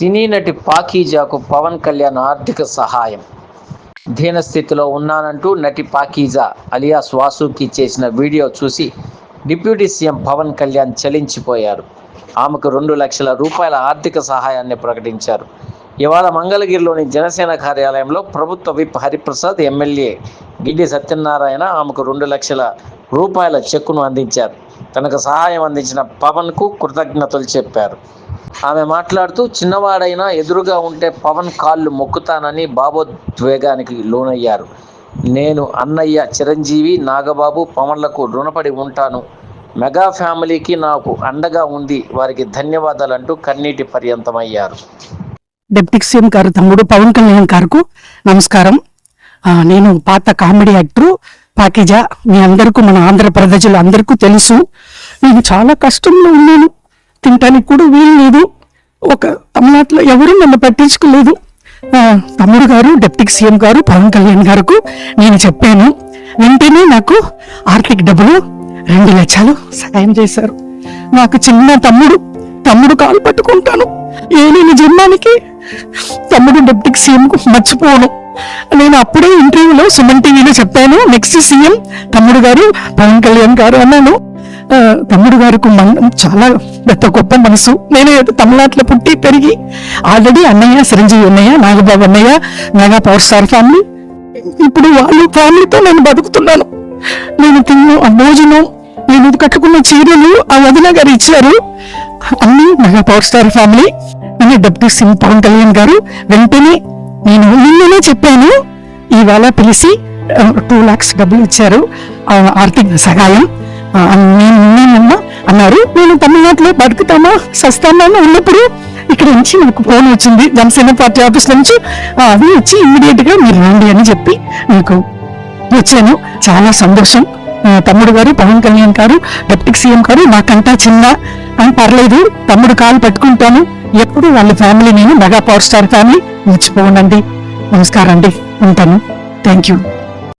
సినీ నటి పాకీజాకు పవన్ కళ్యాణ్ ఆర్థిక సహాయం. దీనస్థితిలో ఉన్నానంటూ నటి పాకీజా అలియాస్ వాసుకి చేసిన వీడియో చూసి డిప్యూటీ సీఎం పవన్ కళ్యాణ్ చలించిపోయారు. ఆమెకు రెండు లక్షల రూపాయల ఆర్థిక సహాయాన్ని ప్రకటించారు. ఇవాళ మంగళగిరిలోని జనసేన కార్యాలయంలో ప్రభుత్వ విప్ హరిప్రసాద్ ఎమ్మెల్యే గిడ్డి సత్యనారాయణ ఆమెకు రెండు లక్షల రూపాయల చెక్కును అందించారు. తనకు సహాయం అందించిన పవన్కు కృతజ్ఞతలు చెప్పారు. ఆమె మాట్లాడుతూ చిన్నవాడైనా ఎదురుగా ఉంటే పవన్ కాళ్ళు మొక్కుతానని భావోద్వేగానికి లోనయ్యారు. నేను అన్నయ్య చిరంజీవి నాగబాబు పవన్లకు రుణపడి ఉంటాను. మెగా ఫ్యామిలీకి నాకు అండగా ఉంది వారికి ధన్యవాదాలంటూ కన్నీటి పర్యంతమయ్యారు. డిప్యూటీ సీఎం గారు తమ్ముడు పవన్ కళ్యాణ్ గారుకు నమస్కారం. నేను పాత కామెడీ యాక్టర్ పాకిజా మీ అందరికీ మన ఆంధ్ర ప్రజలు అందరికీ తెలుసు. నేను చాలా కష్టంలో ఉన్నాను. తినటానికి కూడా ఎవరు నన్ను పట్టించుకోలేదు. తమ్ముడు గారు డిప్యూటీ సీఎం గారు పవన్ కళ్యాణ్ గారుకు నేను చెప్పాను. వెంటనే నాకు ఆర్థిక డబ్బులు రెండు లక్షలు సహాయం చేశారు. నాకు చిన్న తమ్ముడు తమ్ముడు కాలు పట్టుకుంటాను. నేను జన్మానికి తమ్ముడు డిప్యూటీ సీఎంకు మర్చిపోను. నేను అప్పుడే ఇంటర్వ్యూలో సుమన్ టీవీలో చెప్పాను నెక్స్ట్ సీఎం తమ్ముడు గారు పవన్ కళ్యాణ్ గారు అన్నాను. తమ్ముడు గారికి చాలా పెద్ద గొప్ప మనసు. నేను తమిళనాట్లో పుట్టి పెరిగి ఆల్రెడీ అన్నయ్య చిరంజీవి అన్నయ్య నాగబాబు అన్నయ్య మెగా పవర్ స్టార్ ఫ్యామిలీ. ఇప్పుడు వాళ్ళు ఫ్యామిలీతో నేను బతుకుతున్నాను. నేను తిన్న ఆ భోజనం నేను కట్టుకున్న చీరలు ఆ వదిన గారు ఇచ్చారు. అన్ని మెగా పవర్ స్టార్ ఫ్యామిలీ. అని డబ్ల్యూ సింగ్ పవన్ కళ్యాణ్ గారు వెంటనే నేను నిన్ననే చెప్పాను ఇవాళ పిలిచి టూ లాక్స్ డబ్బులు ఇచ్చారు. ఆర్థిక సహాయం. నేను నేనమ్మా అన్నారు. నేను తమిళనాడులో బతుకుతామా సస్తామా ఉన్నప్పుడు ఇక్కడ నుంచి నాకు ఫోన్ వచ్చింది. జనసేన పార్టీ ఆఫీస్ నుంచి అది వచ్చి ఇమ్మీడియట్గా మీరు రండి అని చెప్పి నాకు వచ్చాను. చాలా సంతోషం. తమ్ముడు గారు పవన్ కళ్యాణ్ గారు డిప్యూటీ సీఎం గారు నాకంటా చిన్న అని పర్లేదు తమ్ముడు కాలు పట్టుకుంటాను. ఎప్పుడు వాళ్ళ ఫ్యామిలీ నేను మెగా పవర్ స్టార్ ఫ్యామిలీ. మర్చిపోనండి నమస్కారం అండి. ఉంటాను. Thank you